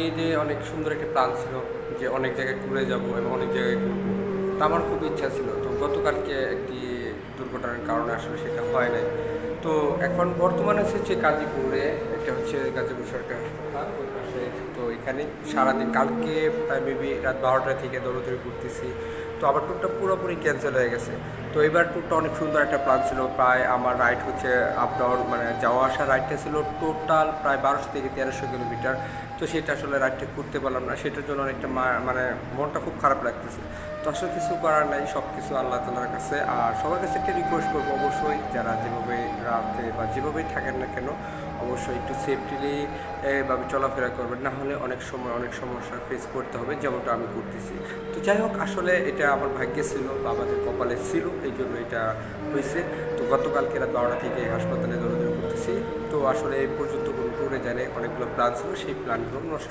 এই যে অনেক সুন্দর একটি প্ল্যান ছিল যে অনেক জায়গায় ঘুরে যাব এবং অনেক জায়গায় ঘুরবো, তা আমার খুব ইচ্ছা ছিল। তো গতকালকে একটি দুর্ঘটনার কারণে আসলে সেটা হয় নাই। তো এখন বর্তমানে এসেছে গাজীপুরে একটা হচ্ছে গাজীপুর সরকার হাসপাতাল, ওই পাশে তো এখানে সারাদিন, কালকে প্রায় মেবি রাত বারোটা থেকে দৌড়দৌড়ি ঘুরতেছি তো আবার ট্যুরটা পুরোপুরি ক্যান্সেল হয়ে গেছে। তো এবার ট্যুরটা অনেক সুন্দর একটা প্ল্যান ছিল। প্রায় আমার রাইড হচ্ছে আপ ডাউন মানে যাওয়া আসা রাইডটা ছিল টোটাল প্রায় বারোশো থেকে তেরোশো কিলোমিটার। তো সেটা আসলে রাইডটা করতে পারলাম না। সেটার জন্য অনেকটা মানে মনটা খুব খারাপ লাগতেছে। তো আসলে কিছু করার নাই সব কিছু আল্লাহ তালার কাছে। আর সবার কাছে একটা রিকোয়েস্ট করব অবশ্যই, যারা যেভাবে রাতে বা যেভাবেই থাকেন না কেন অবশ্যই একটু সেফটিলি ভাবে চলাফেরা করবেন। না হলে অনেক সময়, অনেক সমস্যা ফেস করতে হবে, যেমনটা আমি করতেছি। তো যাই হোক, আসলে এটা আমার ভাগ্যে ছিল, বা আমাদের কপালে ছিল এই জন্য এটা হয়েছে তো গতকালকে রাত বারোটা থেকে হাসপাতালে দৌড়াদৌড়ি করতেছি। তো আসলে এই পর্যন্ত কোনো ট্যুরে জানে অনেকগুলো প্ল্যান ছিল, সেই প্ল্যানগুলো নষ্ট